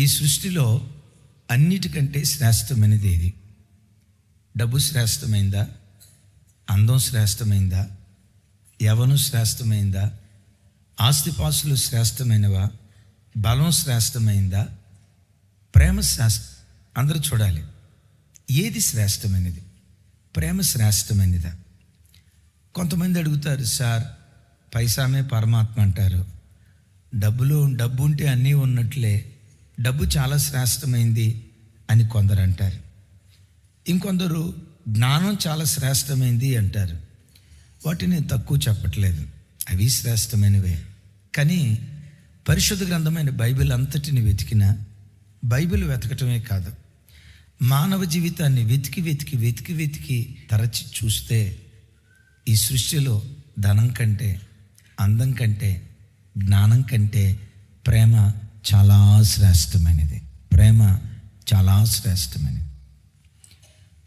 ఈ సృష్టిలో అన్నిటికంటే శ్రేష్టమైనది ఏది? డబ్బు శ్రేష్టమైందా? అందం శ్రేష్టమైందా? యవను శ్రేష్టమైందా? ఆస్తిపాసులు శ్రేష్టమైనవా? బలం శ్రేష్టమైందా? ప్రేమ శ్రేష్ట అందరూ చూడాలి. ఏది శ్రేష్టమైనది? ప్రేమ శ్రేష్టమైనదా? కొంతమంది అడుగుతారు సార్ పైసామే పరమాత్మ అంటారు. డబ్బులు డబ్బు ఉంటే అన్నీ ఉన్నట్లే. డబ్బు చాలా శ్రేష్టమైంది అని కొందరు అంటారు. ఇంకొందరు జ్ఞానం చాలా శ్రేష్టమైంది అంటారు. వాటిని తక్కువ చెప్పట్లేదు. అవి శ్రేష్టమైనవే. కానీ పరిశుద్ధ గ్రంథమైన బైబిల్ అంతటిని వెతికిన బైబిల్ వెతకటమే కాదు. మానవ జీవితాన్ని వెతికి వెతికి వెతికి వెతికి తరచి చూస్తే ఈ సృష్టిలో ధనం కంటే అందం కంటే జ్ఞానం కంటే ప్రేమ చాలా శ్రేష్టమైనది. ప్రేమ చాలా శ్రేష్టమైనది.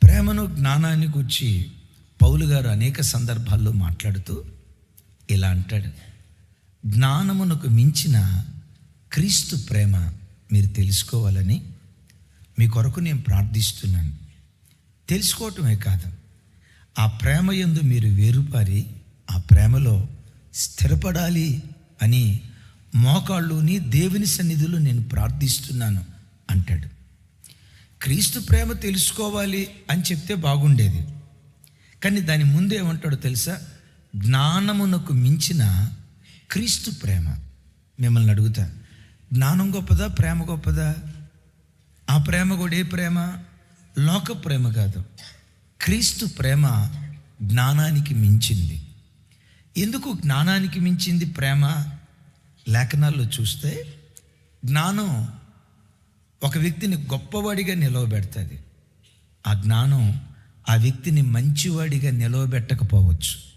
ప్రేమను జ్ఞానాన్ని గురించి పౌలు గారు అనేక సందర్భాల్లో మాట్లాడుతూ ఇలా అంటాడు. జ్ఞానమునకు మించిన క్రీస్తు ప్రేమ మీరు తెలుసుకోవాలని మీ కొరకు నేను ప్రార్థిస్తున్నాను. తెలుసుకోవటమే కాదు ఆ ప్రేమ యందు మీరు వేరుపారి ఆ ప్రేమలో స్థిరపడాలి అని మోకాళ్ళుని దేవుని సన్నిధిలో నేను ప్రార్థిస్తున్నాను అంటాడు. క్రీస్తు ప్రేమ తెలుసుకోవాలి అని చెప్తే బాగుండేది. కానీ దాని ముందు ఏమంటాడో తెలుసా? జ్ఞానమునకు మించిన క్రీస్తు ప్రేమ. మిమ్మల్ని అడుగుతా జ్ఞానం గొప్పదా ప్రేమ గొప్పదా? ఆ ప్రేమ కూడా ఏ ప్రేమ? లోక ప్రేమ కాదు. క్రీస్తు ప్రేమ జ్ఞానానికి మించింది. ఎందుకు జ్ఞానానికి మించింది ప్రేమ? లేఖనాల్లో చూస్తే జ్ఞానం ఒక వ్యక్తిని గొప్పవాడిగా నిలవబెడుతుంది. ఆ జ్ఞానం ఆ వ్యక్తిని మంచివాడిగా నిలవబెట్టకపోవచ్చు.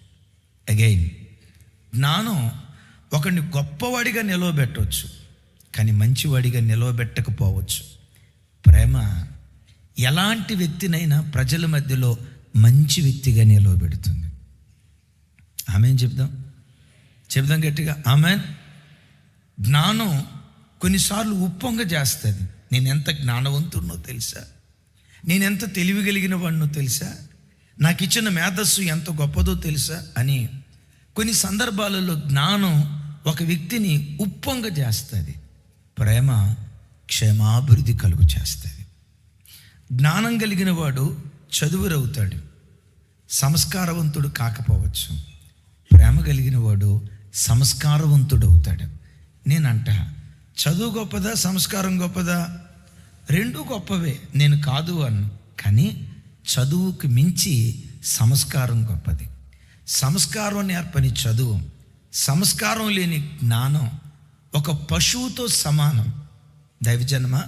అగైన్ జ్ఞానం ఒకరిని గొప్పవాడిగా నిలవబెట్టవచ్చు కానీ మంచివాడిగా నిలవబెట్టకపోవచ్చు. ప్రేమ ఎలాంటి వ్యక్తినైనా ప్రజల మధ్యలో మంచి వ్యక్తిగా నిలవబెడుతుంది. ఆమె చెప్దాం? చెప్దాం గట్టిగా. ఆమె జ్ఞానం కొన్నిసార్లు ఉప్పొంగ చేస్తుంది. నేను ఎంత జ్ఞానవంతుడినో తెలుసా? నేను ఎంత తెలివి కలిగిన వాడినో తెలుసా? నాకు ఇచ్చిన మేధస్సు ఎంత గొప్పదో తెలుసా? అని కొన్ని సందర్భాలలో జ్ఞానం ఒక వ్యక్తిని ఉప్పొంగ చేస్తుంది. ప్రేమ క్షేమాభివృద్ధి కలుగు చేస్తుంది. జ్ఞానం కలిగిన వాడు చదువురవుతాడు. సంస్కారవంతుడు కాకపోవచ్చు. ప్రేమ కలిగిన వాడు సంస్కారవంతుడు అవుతాడు నేనంట. చదువు గొప్పదా సంస్కారం గొప్పదా? రెండు గొప్పవే. నేను కాదు అన్ను. కానీ చదువుకు మించి సంస్కారం గొప్పది. సంస్కారం నేర్పని చదువు సంస్కారం లేని జ్ఞానం ఒక పశువుతో సమానం. దైవజన్మ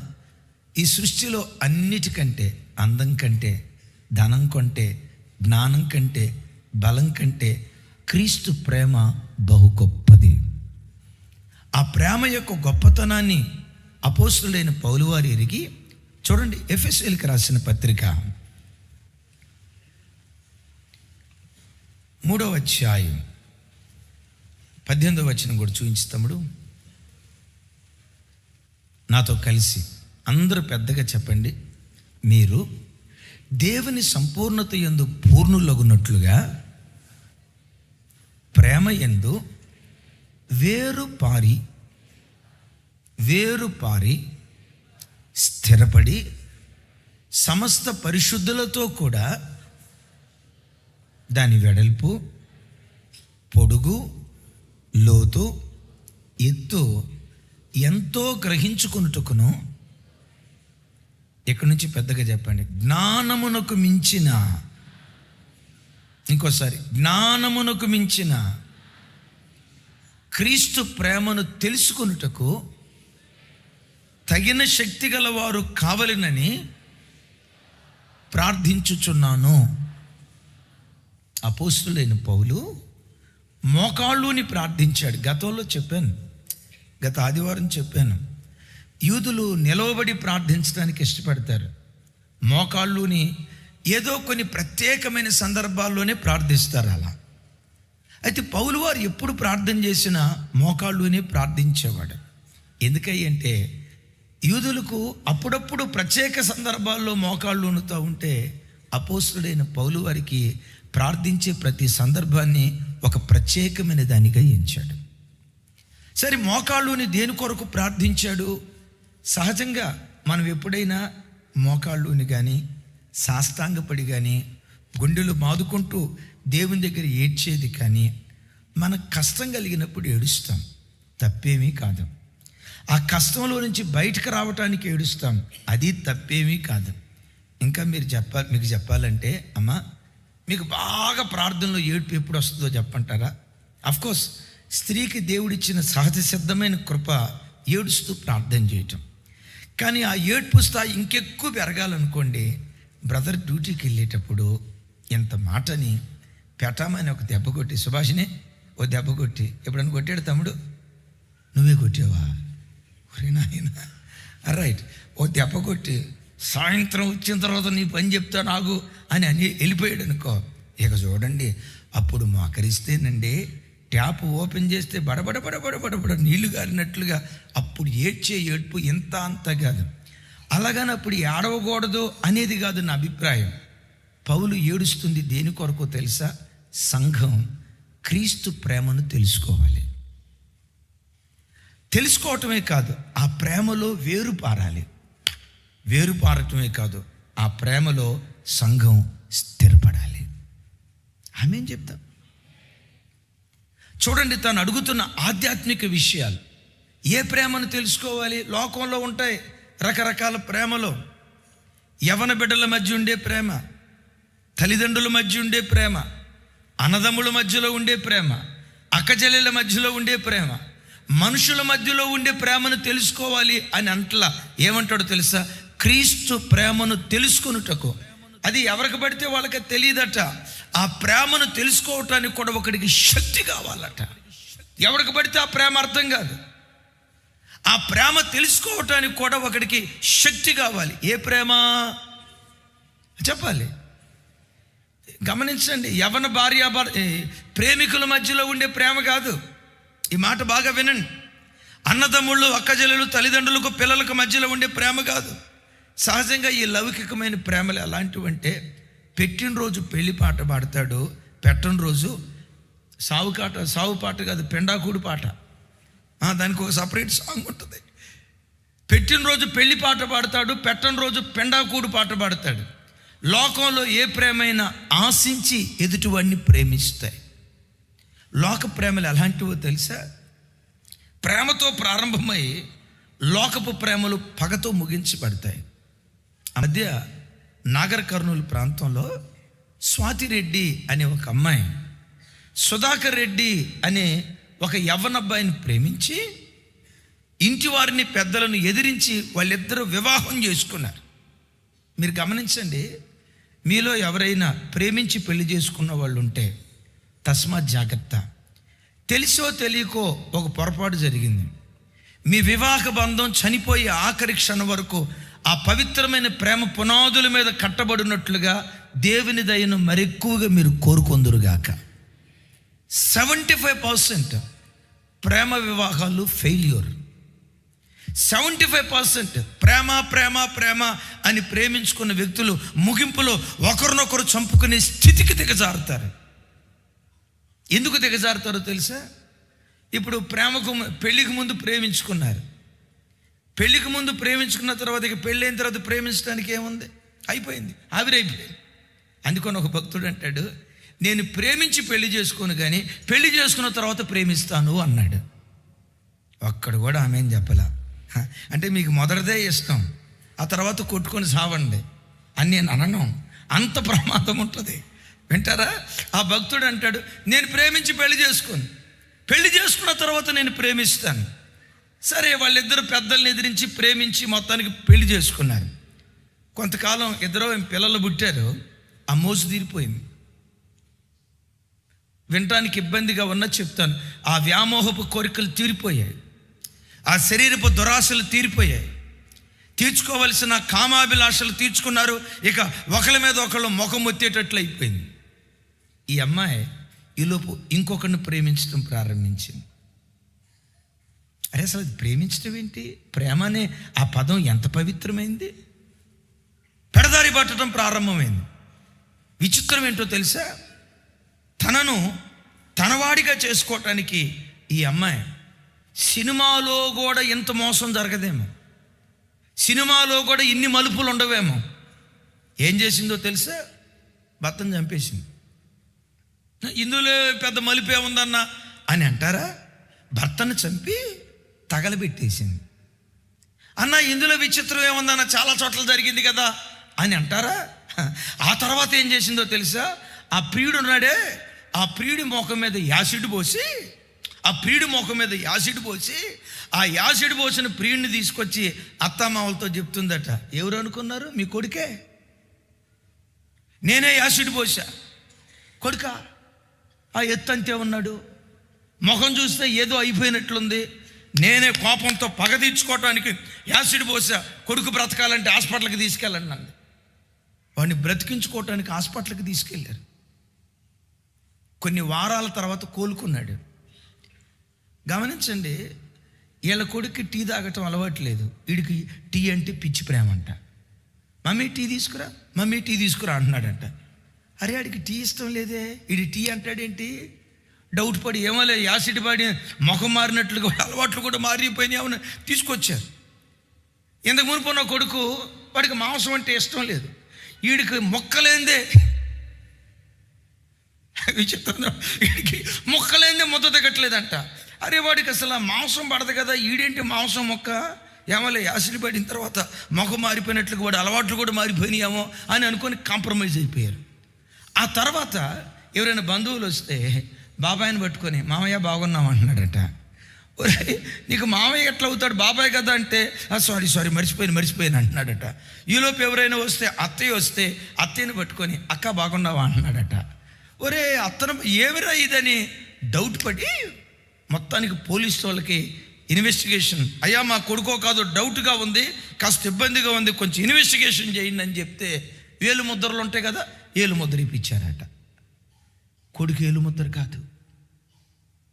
ఈ సృష్టిలో అన్నిటికంటే అందం కంటే ధనం కంటే జ్ఞానం కంటే బలం కంటే క్రీస్తు ప్రేమ బహు గొప్పది. ఆ ప్రేమ యొక్క గొప్పతనాన్ని అపోస్తుడైన పౌలువారు ఎరిగి చూడండి ఎఫ్ఎస్ఎల్కి రాసిన పత్రిక మూడవ అధ్యాయం పద్దెనిమిదవ వచనం కూడా చూపించి తమ్ముడు. నాతో కలిసి అందరూ పెద్దగా చెప్పండి. మీరు దేవుని సంపూర్ణత ఎందు పూర్ణులగునట్లుగా ప్రేమ ఎందు వేరు పారి వేరు పారి స్థిరపడి సమస్త పరిశుద్ధులతో కూడా దాని వెడల్పు పొడుగు లోతు ఎత్తు ఎంతో గ్రహించుకున్నట్టుకును ఇక్కడి నుంచి పెద్దగా చెప్పండి. జ్ఞానమునకు మించిన ఇంకోసారి జ్ఞానమునకు మించిన క్రీస్తు ప్రేమను తెలుసుకున్నటకు తగిన శక్తి గలవారు కావలనని ప్రార్థించుచున్నాను. అపోస్తులైన పౌలు మోకాళ్ళుని ప్రార్థించాడు. గతంలో చెప్పాను. గత ఆదివారం చెప్పాను. యూదులు నిలవబడి ప్రార్థించడానికి ఇష్టపడతారు. మోకాళ్ళుని ఏదో కొన్ని ప్రత్యేకమైన సందర్భాల్లోనే ప్రార్థిస్తారు అలా. అయితే పౌలు వారు ఎప్పుడు ప్రార్థన చేసినా మోకాళ్ళునే ప్రార్థించేవాడు. ఎందుకై అంటే యూదులకు అప్పుడప్పుడు ప్రత్యేక సందర్భాల్లో మోకాళ్ళు ఉనుతూ ఉంటే అపోస్తుడైన పౌలు వారికి ప్రార్థించే ప్రతి సందర్భాన్ని ఒక ప్రత్యేకమైన దానిగా ఎంచాడు. సరే మోకాళ్ళుని దేని కొరకు ప్రార్థించాడు? సహజంగా మనం ఎప్పుడైనా మోకాళ్ళుని కానీ సాష్టాంగపడి కానీ గుండెలు మాదుకుంటూ దేవుని దగ్గర ఏడ్చేది కానీ మనకు కష్టం కలిగినప్పుడు ఏడుస్తాం. తప్పేమీ కాదు. ఆ కష్టంలో నుంచి బయటకు రావటానికి ఏడుస్తాం. అది తప్పేమీ కాదు. ఇంకా మీరు చెప్పాలి మీకు చెప్పాలంటే అమ్మా మీకు బాగా ప్రార్థనలో ఏడుపు ఎప్పుడు వస్తుందో చెప్పంటారా? అఫ్కోర్స్ స్త్రీకి దేవుడిచ్చిన సహజ సిద్ధమైన కృప ఏడుస్తూ ప్రార్థన చేయటం. కానీ ఆ ఏడుపు స్థాయి ఇంకెక్కువ పెరగాలనుకోండి బ్రదర్ డ్యూటీకి వెళ్ళేటప్పుడు ఇంత మాటని పెట్టామని ఒక దెబ్బ కొట్టి సుభాషిని ఓ దెబ్బ కొట్టి ఎప్పుడన్నా కొట్టాడు తమ్ముడు? నువ్వే కొట్టావా? రైట్ ఓ దెబ్బ కొట్టి సాయంత్రం వచ్చిన తర్వాత నీ పని చెప్తా నాకు అని అని వెళ్ళిపోయాడు అనుకో ఇక చూడండి అప్పుడు మాకరిస్తేనండి ట్యాప్ ఓపెన్ చేస్తే బడబడ బడబడ బడబడ నీళ్ళు గారినట్లుగా అప్పుడు ఏడ్చే ఏడ్పు ఇంత అంత కాదు. అలాగని అప్పుడు ఏడవకూడదు అనేది కాదు నా అభిప్రాయం. పౌలు ఏడుస్తుంది దేని కొరకు తెలుసా? సంఘం క్రీస్తు ప్రేమను తెలుసుకోవాలి. తెలుసుకోవటమే కాదు ఆ ప్రేమలో వేరు పారాలి. వేరు పారటమే కాదు ఆ ప్రేమలో సంఘం స్థిరపడాలి. ఆమెం చెప్తాం? చూడండి తను అడుగుతున్న ఆధ్యాత్మిక విషయాలు. ఏ ప్రేమను తెలుసుకోవాలి? లోకంలో ఉంటాయి రకరకాల ప్రేమలో. యవన బిడ్డల మధ్య ఉండే ప్రేమ తల్లిదండ్రుల మధ్య ఉండే ప్రేమ అన్నదమ్ముల మధ్యలో ఉండే ప్రేమ అక్కజల్లెల మధ్యలో ఉండే ప్రేమ మనుషుల మధ్యలో ఉండే ప్రేమను తెలుసుకోవాలి అని అంటలా ఏమంటాడో తెలుసా? క్రీస్తు ప్రేమను తెలుసుకొనుటకు. అది ఎవరికి పడితే వాళ్ళకి తెలియదట. ఆ ప్రేమను తెలుసుకోవటానికి కూడా ఒకడికి శక్తి కావాలట. ఎవరికి పడితే ఆ ప్రేమ అర్థం కాదు. ఆ ప్రేమ తెలుసుకోవటానికి కూడా ఒకడికి శక్తి కావాలి. ఏ ప్రేమ? చెప్పాలి. గమనించండి యవన భార్య ప్రేమికుల మధ్యలో ఉండే ప్రేమ కాదు. ఈ మాట బాగా వినండి. అన్నదమ్ముళ్ళు అక్కజల్లులు తల్లిదండ్రులకు పిల్లలకు మధ్యలో ఉండే ప్రేమ కాదు. సహజంగా ఈ లౌకికమైన ప్రేమలు ఎలాంటివంటే పెట్టినరోజు పెళ్ళి పాట పాడతాడు పెట్టని రోజు సావు కాట సావు పాట కాదు పెండాకూడు పాట. దానికి ఒక సపరేట్ సాంగ్ ఉంటుంది. పెట్టినరోజు పెళ్ళి పాట పాడతాడు పెట్టని రోజు పెండాకూడు పాట పాడతాడు. లోకంలో ఏ ప్రేమైనా ఆశించి ఎదుటివాడిని ప్రేమిస్తాయి. లోక ప్రేమలు ఎలాంటివో తెలుసా? ప్రేమతో ప్రారంభమై లోకపు ప్రేమలు పగతో ముగించబడతాయి. ఆ మధ్య నాగర్ కర్నూలు ప్రాంతంలో స్వాతిరెడ్డి అనే ఒక అమ్మాయి సుధాకర్ రెడ్డి అనే ఒక యవ్వనబ్బాయిని ప్రేమించి ఇంటి వారిని పెద్దలను ఎదిరించి వాళ్ళిద్దరూ వివాహం చేసుకున్నారు. మీరు గమనించండి మీలో ఎవరైనా ప్రేమించి పెళ్ళి చేసుకున్న వాళ్ళు ఉంటే తస్మాత్ జాగ్రత్త. తెలిసో తెలియకో ఒక పొరపాటు జరిగింది. మీ వివాహ బంధం చనిపోయే ఆఖరి క్షణం వరకు ఆ పవిత్రమైన ప్రేమ పునాదుల మీద కట్టబడినట్లుగా దేవుని దయను మరెక్కువగా మీరు కోరుకొందురుగాక. సెవెంటీ ఫైవ్ పర్సెంట్ ప్రేమ వివాహాలు ఫెయిల్యూర్. సెవెంటీ ఫైవ్ పర్సెంట్ ప్రేమ ప్రేమ ప్రేమ అని ప్రేమించుకున్న వ్యక్తులు ముగింపులో ఒకరినొకరు చంపుకునే స్థితికి దిగజారుతారు. ఎందుకు దిగజారుతారో తెలుసా? ఇప్పుడు ప్రేమకు పెళ్ళికి పెళ్ళికి ముందు ప్రేమించుకున్నారు. పెళ్ళికి ముందు ప్రేమించుకున్న తర్వాత ఇక పెళ్ళైన తర్వాత ప్రేమించడానికి ఏముంది? అయిపోయింది. ఆవిరైపోయింది. అందుకని ఒక భక్తుడు అంటాడు నేను ప్రేమించి పెళ్ళి చేసుకోను కానీ పెళ్ళి చేసుకున్న తర్వాత ప్రేమిస్తాను అన్నాడు. ఒక్కడు కూడా ఆమె చెప్పలా? అంటే మీకు మొదటిదే ఇష్టం. ఆ తర్వాత కొట్టుకొని సావండి. అని నేను అనను. అంత ప్రమాదం ఉంటుంది. వింటారా? ఆ భక్తుడు అంటాడు నేను ప్రేమించి పెళ్ళి చేసుకుని పెళ్ళి చేసుకున్న తర్వాత నేను ప్రేమిస్తాను. సరే వాళ్ళిద్దరు పెద్దల్ని ఎదిరించి ప్రేమించి మొత్తానికి పెళ్ళి చేసుకున్నారు. కొంతకాలం ఇద్దరు పిల్లలు పుట్టారు ఆ మోసు తీరిపోయింది. వినటానికి ఇబ్బందిగా ఉన్నా చెప్తాను ఆ వ్యామోహపు కోరికలు తీరిపోయాయి. ఆ శరీరపు దురాశలు తీరిపోయాయి. తీర్చుకోవలసిన కామాభిలాషలు తీర్చుకున్నారు. ఇక ఒకళ్ళ మీద ఒకళ్ళు ముఖం వచ్చేటట్లు అయిపోయింది. ఈ అమ్మాయి ఈలోపు ఇంకొకరిని ప్రేమించడం ప్రారంభించింది. అరే అసలు అది ప్రేమించడం ఏంటి? ప్రేమ అనే ఆ పదం ఎంత పవిత్రమైంది? పెడదారి పట్టడం ప్రారంభమైంది. విచిత్రం ఏంటో తెలుసా? తనను తనవాడిగా చేసుకోవటానికి ఈ అమ్మాయి సినిమాలో కూడా ఇంత మోసం జరగదేమో. సినిమాలో కూడా ఇన్ని మలుపులు ఉండవేమో. ఏం చేసిందో తెలుసా? భర్తను చంపేసింది. ఇందులో పెద్ద మలుపు ఏముందన్నా? అని అంటారా? భర్తను చంపి తగలబెట్టేసింది. అన్న ఇందులో విచిత్రం ఏముందన్న? చాలా చోట్ల జరిగింది కదా. అని అంటారా? ఆ తర్వాత ఏం చేసిందో తెలుసా? ఆ ప్రియుడు ఉన్నాడే ఆ ప్రియుడి ముఖం మీద యాసిడ్ పోసి ఆ ప్రియుడి ముఖం మీద యాసిడ్ పోసి ఆ యాసిడ్ పోసిన ప్రియుడిని తీసుకొచ్చి అత్తమామలతో చెప్తుందట. ఎవరు అనుకున్నారు? మీ కొడుకే? నేనే యాసిడ్ పోసా. కొడుకా? ఆ ఎత్తు అంతే ఉన్నాడు. ముఖం చూస్తే ఏదో అయిపోయినట్లుంది. నేనే కోపంతో పగ తీర్చుకోవటానికి యాసిడ్ పోసా కొడుకు బ్రతకాలంటే హాస్పిటల్కి తీసుకెళ్ళండి అంది. వాడిని బ్రతికించుకోవటానికి హాస్పిటల్కి తీసుకెళ్ళారు. కొన్ని వారాల తర్వాత కోలుకున్నాడు. గమనించండి వీళ్ళ కొడుక్కి టీ తాగటం అలవాట్లేదు వీడికి టీ అంటే పిచ్చి ప్రేమ అంట. మమ్మీ టీ తీసుకురా మమ్మీ టీ తీసుకురా అంటున్నాడంట. అరే ఆడికి టీ ఇష్టం లేదే? ఇది టీ అంటాడేంటి? డౌట్ పడి ఏమోలే యాసిడ్ పడి ముఖం మారినట్లుగా అలవాట్లు కూడా మారిపోయినాయి అవును. తీసుకొచ్చారు. ఇంతకు మునుపు ఉన్న కొడుకు వాడికి మాంసం అంటే ఇష్టం లేదు. వీడికి మొక్కలేందే? విచిత్రంగా వీడికి మొక్కలేందే ముద్ద దిగట్లేదంట అరే వాడికి అసలు మాంసం పడదు కదా ఈడేంటి మాంసం మొక్క? ఏమోలే యాసిడ్ పడిన తర్వాత మొఖం మారిపోయినట్లు వాడు అలవాట్లు కూడా మారిపోయినాయేమో అని అనుకొని కాంప్రమైజ్ అయిపోయారు. ఆ తర్వాత ఎవరైనా బంధువులు వస్తే బాబాయ్ని పట్టుకొని మామయ్య బాగున్నావు? అంటున్నాడట. ఒరే నీకు మామయ్య ఎట్లా అవుతాడు? బాబాయ్ కదా అంటే సారీ సారీ మర్చిపోయిన మర్చిపోయాను అంటున్నాడట. ఈలోపు ఎవరైనా వస్తే అత్తయ్య వస్తే అత్తయ్యని పట్టుకొని అక్క బాగున్నావా? అంటున్నాడట. ఒరే అత్తను ఏమిరా ఇదని డౌట్ పడి మొత్తానికి పోలీసు వాళ్ళకి ఇన్వెస్టిగేషన్ అయ్యా మా కొడుకో కాదు డౌట్గా ఉంది కాస్త ఇబ్బందిగా ఉంది కొంచెం ఇన్వెస్టిగేషన్ చేయండి అని చెప్తే వేలు ముద్రలు ఉంటాయి కదా ఏలుముద్ర ఇప్పించారట. కొడుకు ఏలుముద్ర కాదు.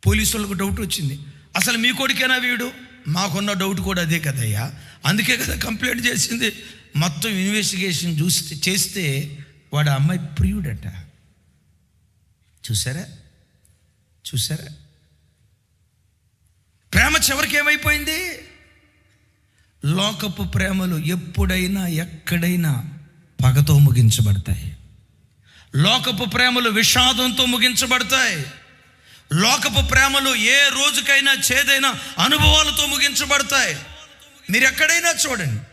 పోలీసు వాళ్ళకు డౌట్ వచ్చింది. అసలు మీ కొడుకేనా వీడు? మాకున్న డౌట్ కూడా అదే కదయ్యా. అందుకే కదా కంప్లైంట్ చేసింది. మొత్తం ఇన్వెస్టిగేషన్ చూస్తే చేస్తే వాడు అమ్మాయి ప్రియుడట. చూసారా? చూసారా? ప్రేమ చివరికి ఏమైపోయింది? లోకపు ప్రేమలు ఎప్పుడైనా ఎక్కడైనా పగతో ముగించబడతాయి. లోకపు ప్రేమలు విషాదంతో ముగించబడతాయి. లోకపు ప్రేమలు ఏ రోజుకైనా చేదైన అనుభవాలతో ముగించబడతాయి. మీరు ఎక్కడైనా చూడండి.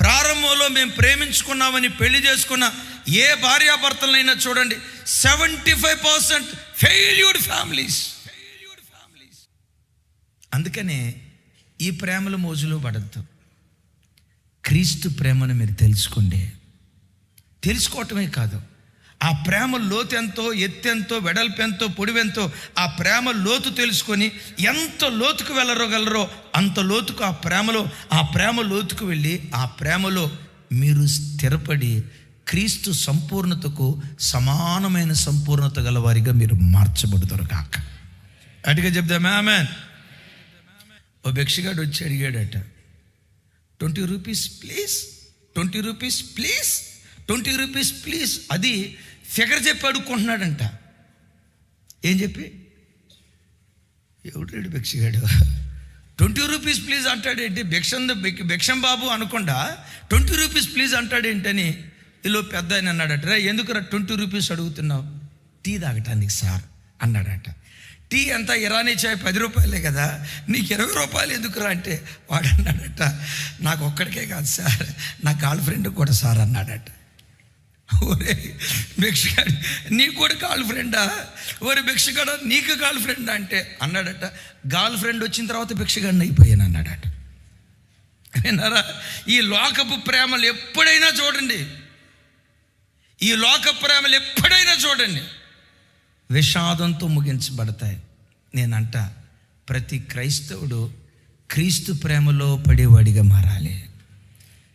ప్రారంభంలో మేము ప్రేమించుకున్నామని పెళ్ళి చేసుకున్న ఏ భార్యాభర్తలైనా చూడండి. Seventy five percent failure families. అందుకనే ఈ ప్రేమల మోజులో పడద్దు. క్రీస్తు ప్రేమను మీరు తెలుసుకోండి తెలుసుకోవటమే కాదు. ఆ ప్రేమ లోతు ఎంతో ఎత్తెంతో వెడల్పెంతో పొడివెంతో ఆ ప్రేమ లోతు తెలుసుకొని ఎంత లోతుకు వెళ్ళరగలరో అంత లోతుకు ఆ ప్రేమలో ఆ ప్రేమ లోతుకు వెళ్ళి ఆ ప్రేమలో మీరు స్థిరపడి క్రీస్తు సంపూర్ణతకు సమానమైన సంపూర్ణత గల వారిగా మీరు మార్చబడుతారు కాక అటుగా చెప్దామా? ఆమె ఓ భిక్షగాడు వచ్చి అడిగాడట twenty rupees please twenty rupees please twenty rupees please అది ఫిగర్ చెప్పి అడుక్కుంటున్నాడంట. ఏం చెప్పి? ఎవడు భిక్షగాడు? ట్వంటీ రూపీస్ ప్లీజ్ అంటాడేంటి? భిక్షం భిక్షం బాబు అనకుండా ట్వంటీ రూపీస్ ప్లీజ్ అంటాడేంటని ఇలా పెద్ద ఆయన అన్నాడట. రే ఎందుకురా ట్వంటీ రూపీస్ అడుగుతున్నావు? టీ తాగటానికి సార్ అన్నాడట. టీ అంతా ఇరానీ చాయ్ పది రూపాయలే కదా. నీకు ఇరవై రూపాయలు ఎందుకురా అంటే వాడు అన్నాడట. నాకు ఒక్కడికే కాదు సార్. నా గర్ల్ ఫ్రెండ్ కూడా సార్ అన్నాడట. ఒరే భిక్షగాడు నీకు కూడా గర్ల్ ఫ్రెండా? ఒరే భిక్షగాడు నీకు గర్ల్ ఫ్రెండ్ అంటే అన్నాడట. గర్ల్ ఫ్రెండ్ వచ్చిన తర్వాత భిక్షగాడిని అయిపోయాను అన్నాడట. విన్నారా? ఈ లోకపు ప్రేమలు ఎప్పుడైనా చూడండి. ఈ లోక ప్రేమలు ఎప్పుడైనా చూడండి. విషాదంతో ముగించబడతాయి. నేనంట ప్రతి క్రైస్తవుడు క్రీస్తు ప్రేమలో పడేవాడిగా మారాలి.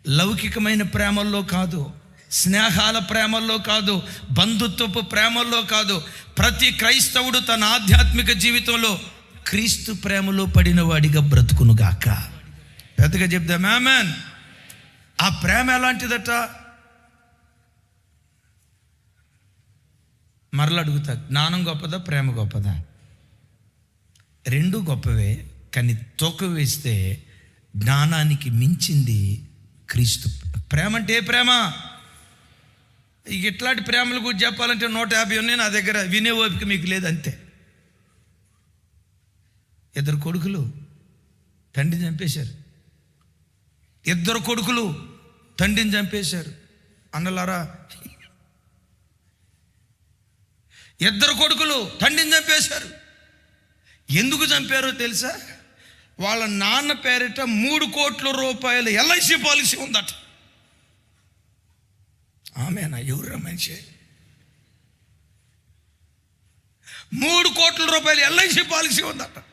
లౌకికమైన ప్రేమల్లో కాదు స్నేహాల ప్రేమల్లో కాదు బంధుత్వపు ప్రేమల్లో కాదు ప్రతి క్రైస్తవుడు తన ఆధ్యాత్మిక జీవితంలో క్రీస్తు ప్రేమలో పడిన వాడిగా బ్రతుకునుగాక. పెద్దగా చెప్దా మ్యామన్ ఆ ప్రేమ ఎలాంటిదట? మరల అడుగుతా జ్ఞానం గొప్పదా ప్రేమ గొప్పదా? రెండు గొప్పవే కానీ తోక వేస్తే జ్ఞానానికి మించింది క్రీస్తు. ప్రేమ అంటే ఏ ప్రేమ? ఇక ఇట్లాంటి ప్రేమల గురించి చెప్పాలంటే నూట యాభై ఉన్నాయి నా దగ్గర. వినే ఓపిక మీకు లేదు అంతే. ఇద్దరు కొడుకులు తండ్రిని చంపేశారు. ఇద్దరు కొడుకులు తండ్రిని చంపేశారు. అన్నలారా ఇద్దరు కొడుకులు తండ్రిని చంపేశారు. ఎందుకు చంపారో తెలుసా? వాళ్ళ నాన్న పేరిట మూడు కోట్ల రూపాయల ఎల్ఐసి పాలసీ ఉందట. ఆమెనా? ఎవరు మనిషి? మూడు కోట్ల రూపాయలు ఎల్ఐసి పాలసీ ఉందట.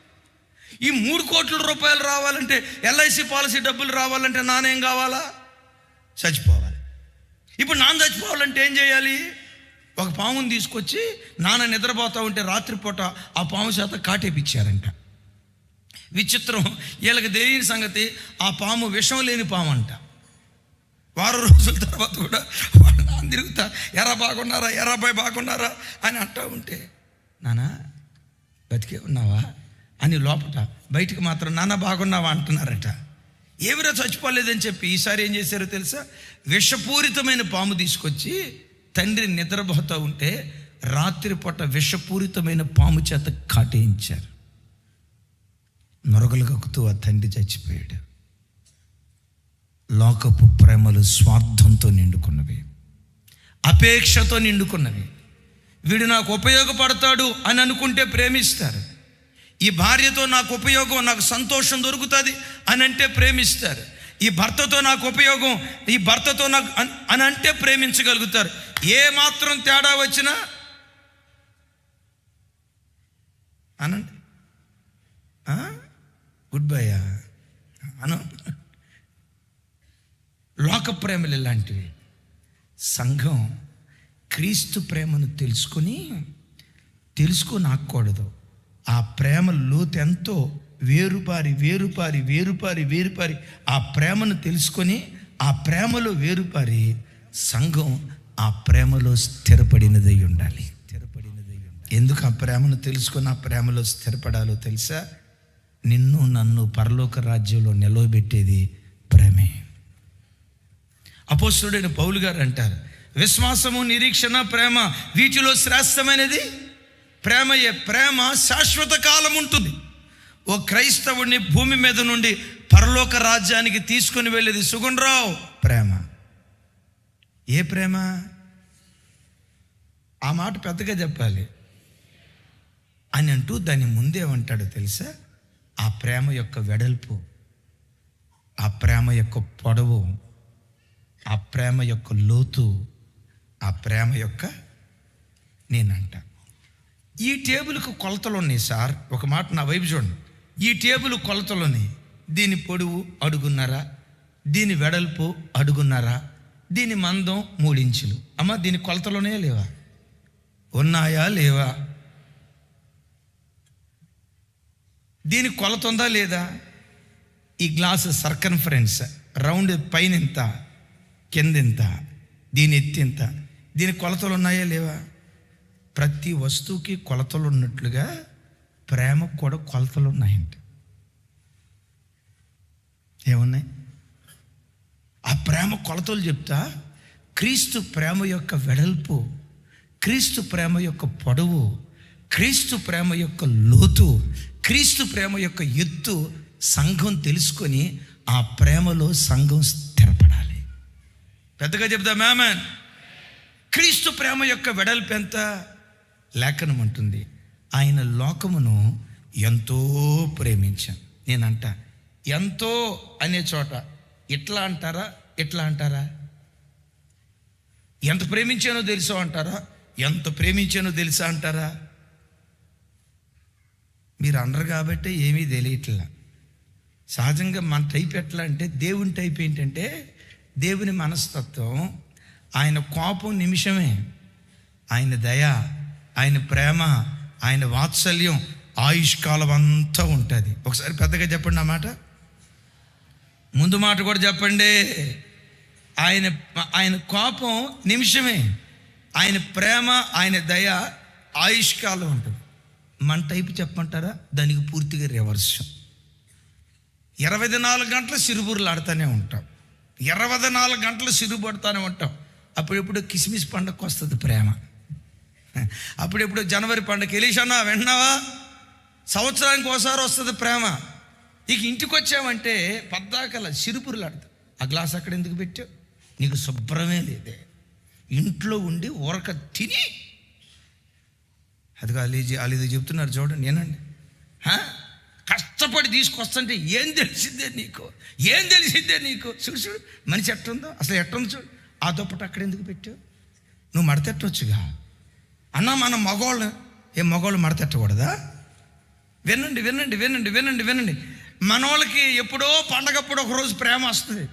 ఈ మూడు కోట్ల రూపాయలు రావాలంటే ఎల్ఐసి పాలసీ డబ్బులు రావాలంటే నానేం కావాలా? చచ్చిపోవాలి. ఇప్పుడు నాన్న చచ్చిపోవాలంటే ఏం చేయాలి? ఒక పాముని తీసుకొచ్చి నాన్న నిద్రపోతా ఉంటే రాత్రిపూట ఆ పాము చేత కాటేపిచ్చారంట. విచిత్రం. వీళ్ళకి తెలియని సంగతి ఆ పాము విషం లేని పాము అంట. వారం రోజుల తర్వాత కూడా వాళ్ళు నాన్న తిరుగుతా ఎరా బాగున్నారా? ఎరా బాయ్ బాగున్నారా? అని అంటూ ఉంటే నానా బతికే ఉన్నావా? అని లోపట బయటికి మాత్రం నాన్న బాగున్నావా? అంటున్నారట. ఏమిరా చచ్చిపోలేదని చెప్పి ఈసారి ఏం చేశారో తెలుసా? విషపూరితమైన పాము తీసుకొచ్చి తండ్రి నిద్రపోతూ ఉంటే రాత్రిపూట విషపూరితమైన పాము చేత కాటేయించారు. నొరగలు కక్కుతూ ఆ తండ్రి చచ్చిపోయాడు. లోకపు ప్రేమలు స్వార్థంతో నిండుకున్నవి అపేక్షతో నిండుకున్నవి. వీడు నాకు ఉపయోగపడతాడు అని అనుకుంటే ప్రేమిస్తారు. ఈ భార్యతో నాకు ఉపయోగం నాకు సంతోషం దొరుకుతుంది అని అంటే ప్రేమిస్తారు. ఈ భర్తతో నాకు ఉపయోగం ఈ భర్తతో నాకు అని అంటే ప్రేమించగలుగుతారు. ఏ మాత్రం తేడా వచ్చినా అనండి గుడ్ బైయా అను లోక ప్రేమలు ఇలాంటివి. సంఘం క్రీస్తు ప్రేమను తెలుసుకొని తెలుసుకొని ఆకూడదు ఆ ప్రేమ లోతు ఎంతో వేరుపారి వేరుపారి వేరుపారి వేరుపారి. ఆ ప్రేమను తెలుసుకొని ఆ ప్రేమలో వేరుపారి సంఘం ఆ ప్రేమలో స్థిరపడినదై ఉండాలి స్థిరపడినదై ఉండాలి. ఎందుకు ఆ ప్రేమను తెలుసుకొని ఆ ప్రేమలో స్థిరపడాలో తెలుసా? నిన్ను నన్ను పరలోక రాజ్యంలో నిలవబెట్టేది ప్రేమే. అపోస్తుడైన పౌలు గారు అంటారు విశ్వాసము నిరీక్షణ ప్రేమ వీటిలో శ్రేష్టమైనది? ప్రేమయే ప్రేమ శాశ్వత కాలం ఉంటుంది. ఓ క్రైస్తవుడిని భూమి మీద నుండి పరలోక రాజ్యానికి తీసుకొని వెళ్ళేది సుగుణరావు. ప్రేమ. ఏ ప్రేమ? ఆ మాట పెద్దగా చెప్పాలి. అని అంటూ దాని ముందేమంటాడో తెలుసా? ఆ ప్రేమ యొక్క వెడల్పు ఆ ప్రేమ యొక్క పొడవు ఆ ప్రేమ యొక్క లోతు ఆ ప్రేమ యొక్క నేనంట. ఈ టేబుల్కు కొలతలు ఉన్నాయి సార్. ఒక మాట నా వైపు చూడండి. ఈ టేబుల్ కొలతలు ఉన్నాయి. దీని పొడవు అడుగున్నారా దీని వెడల్పు అడుగున్నారా దీని మందం మూడించులు. అమ్మ దీని కొలతలోనే లేవా? ఉన్నాయా లేవా? దీని కొలత ఉందా లేదా? ఈ గ్లాసు సర్కన్ఫరెన్స్ రౌండ్ పైన ఎంత కిందంత దీని ఎత్తింత దీని కొలతలు ఉన్నాయా లేవా? ప్రతి వస్తువుకి కొలతలు ఉన్నట్లుగా ప్రేమకు కూడా కొలతలు ఉన్నాయండి ఏమున్నాయి? ఆ ప్రేమ కొలతలు చెప్తా క్రీస్తు ప్రేమ యొక్క వెడల్పు క్రీస్తు ప్రేమ యొక్క పొడవు క్రీస్తు ప్రేమ యొక్క లోతు క్రీస్తు ప్రేమ యొక్క ఎత్తు సంఘం తెలుసుకొని ఆ ప్రేమలో సంఘం పెద్దగా చెప్తా మ్యామన్ క్రీస్తు ప్రేమ యొక్క వెడల్పు ఎంత? లేఖనం అంటుంది ఆయన లోకమును ఎంతో ప్రేమించాను నేనంట ఎంతో అనే చోట ఇట్లా అంటారా ఇట్లా అంటారా? ఎంత ప్రేమించానో తెలుసా అంటారా? ఎంత ప్రేమించానో తెలుసా అంటారా? మీరు అనరు కాబట్టి ఏమీ తెలియట్లా. సహజంగా మన టైప్ ఎట్లా అంటే దేవుని టైప్ ఏంటంటే దేవుని మనస్తత్వం ఆయన కోపం నిమిషమే. ఆయన దయ ఆయన ప్రేమ ఆయన వాత్సల్యం ఆయుష్కాలం అంతా ఉంటుంది. ఒకసారి పెద్దగా చెప్పండి ఆ మాట. ముందు మాట కూడా చెప్పండి. ఆయన ఆయన కోపం నిమిషమే. ఆయన ప్రేమ ఆయన దయ ఆయుష్కాలం ఉంటుంది. మన టైపు చెప్పమంటారా? దానికి పూర్తిగా రివర్స్ ఇరవై నాలుగు గంటల సిరుబురులు ఆడుతూనే ఉంటాం. ఇరవై నాలుగు గంటలు సిరుబడుతూనే ఉంటాం. అప్పుడెప్పుడు కిస్మిస్ పండగకు వస్తుంది ప్రేమ. అప్పుడెప్పుడు జనవరి పండగ ఎలీషన్నా విన్నావా? సంవత్సరానికి ఒకసారి వస్తుంది ప్రేమ. ఇక ఇంటికి వచ్చామంటే పద్దాకల సిరుపురులు ఆడతాం ఆ గ్లాస్ అక్కడ ఎందుకు పెట్టావు? నీకు శుభ్రమే లేదే. ఇంట్లో ఉండి ఊరక తిని. అది అలీజీ అలీజీ చెప్తున్నారు చూడండి నేనండి. కష్టపడి తీసుకొస్తుంటే ఏం తెలిసిందే నీకు? ఏం తెలిసిందే నీకు? చూడు చూడు మనిషి ఎట్టుందో? అసలు ఎట్టుంది చూడు? ఆ దుప్పటి అక్కడ ఎందుకు పెట్టావు? నువ్వు మడతెట్టవచ్చుగా అన్న మన మగవాళ్ళు ఏ మగవాళ్ళు మడతెట్టకూడదా వినండి వినండి వినండి వినండి వినండి. మనోళ్ళకి ఎప్పుడో పండగప్పుడు ఒకరోజు ప్రేమ వస్తుంది.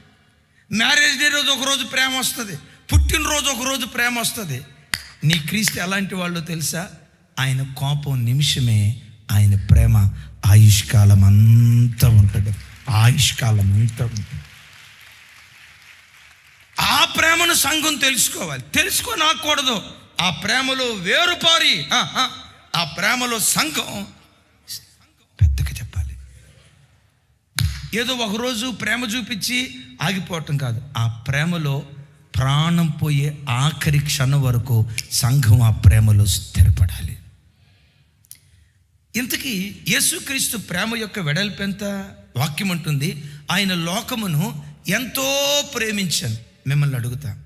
మ్యారేజ్ డే రోజు ఒక రోజు ప్రేమ వస్తుంది. పుట్టినరోజు ఒకరోజు ప్రేమ వస్తుంది. నీ క్రీస్తు ఎలాంటి వాళ్ళు తెలుసా? ఆయన కోపం నిమిషమే ఆయన ప్రేమ ఆయుష్కాలం అంతా ఉంటుంది. ఆయుష్కాలం అంతా ఉంటుంది. ఆ ప్రేమను సంఘం తెలుసుకోవాలి. తెలుసుకోనకూడదు ఆ ప్రేమలో వేరుపారి ఆ, ఆ ప్రేమలో సంఘం పెద్దగా చెప్పాలి. ఏదో ఒకరోజు ప్రేమ చూపించి ఆగిపోవటం కాదు. ఆ ప్రేమలో ప్రాణం పోయే ఆఖరి క్షణం వరకు సంఘం ఆ ప్రేమలో స్థిరపడాలి. ఇంతకీ యేసుక్రీస్తు ప్రేమ యొక్క వెడల్పు ఎంత? వాక్యం అంటుంది ఆయన లోకమును ఎంతో ప్రేమించాను. మిమ్మల్ని అడుగుతా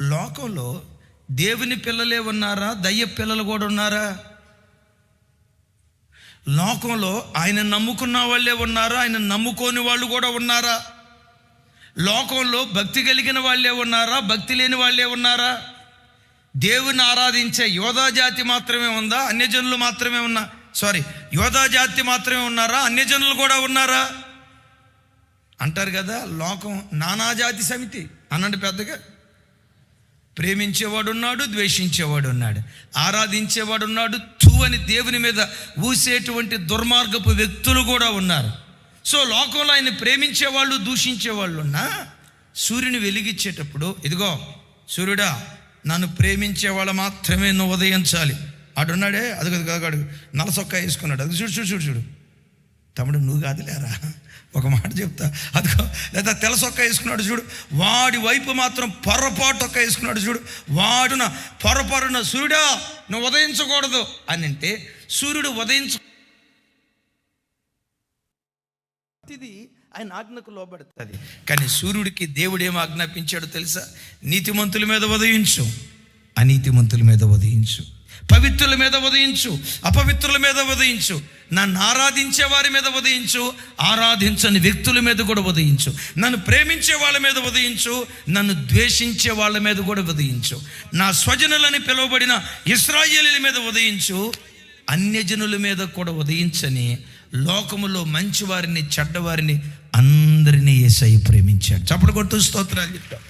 లోకంలో దేవుని పిల్లలే ఉన్నారా? దయ్య పిల్లలు కూడా ఉన్నారా? లోకంలో ఆయన నమ్ముకున్న వాళ్ళే ఉన్నారా? ఆయన నమ్ముకోని వాళ్ళు కూడా ఉన్నారా? లోకంలో భక్తి కలిగిన వాళ్ళే ఉన్నారా? భక్తి లేని వాళ్ళే ఉన్నారా? దేవుని ఆరాధించే యోధా జాతి మాత్రమే ఉందా? అన్యజనులు మాత్రమే ఉన్నా? సారీ యోధా జాతి మాత్రమే ఉన్నారా? అన్యజనులు కూడా ఉన్నారా? అంటారు కదా లోకం నానాజాతి సమితి. అనండి పెద్దగా. ప్రేమించేవాడు ఉన్నాడు ద్వేషించేవాడు ఉన్నాడు ఆరాధించేవాడు ఉన్నాడు అని దేవుని మీద ఊసేటువంటి దుర్మార్గపు వ్యక్తులు కూడా ఉన్నారు. సో లోకంలో ఆయన ప్రేమించేవాళ్ళు దూషించేవాళ్ళు ఉన్నా సూర్యుని వెలిగించేటప్పుడు ఇదిగో సూర్యుడా నన్ను ప్రేమించే వాళ్ళు మాత్రమే నువ్వు ఉదయించాలి. ఆడున్నాడే అది అదిగో అడుగు నలసొక్క వేసుకున్నాడు. అది చూడు చూడు చూడు చూడు. తమ్ముడు నువ్వు కాదులేరా? ఒక మాట చెప్తా. అదిగో లేదా తెలసొక్క వేసుకున్నాడు చూడు. వాడి వైపు మాత్రం పొరపాటు ఒక్క వేసుకున్నాడు చూడు. వాడున పొరపాటున సూర్యుడా నువ్వు ఉదయించకూడదు అని అంటే సూర్యుడు ఉదయించ ఇది ఆయన ఆజ్ఞకు లోబడుతుంది. కానీ సూర్యుడికి దేవుడు ఏం ఆజ్ఞాపించాడో తెలుసా? నీతిమంతుల మీద ఉదయించు అనీతిమంతుల మీద ఉదయించు. పవిత్రుల మీద ఉదయించు అపవిత్రుల మీద ఉదయించు. నన్ను ఆరాధించే వారి మీద ఉదయించు ఆరాధించని వ్యక్తుల మీద కూడా ఉదయించు. నన్ను ప్రేమించే వాళ్ళ మీద ఉదయించు నన్ను ద్వేషించే వాళ్ళ మీద కూడా ఉదయించు. నా స్వజనులని పిలువబడిన ఇస్రాయేలీల మీద ఉదయించు అన్యజనుల మీద కూడా ఉదయించని లోకములో మంచివారిని చెడ్డవారిని అందరినీ ఏసై ప్రేమించాడు. చప్పుడు కొట్టు స్తోత్రాలు చెప్తాడు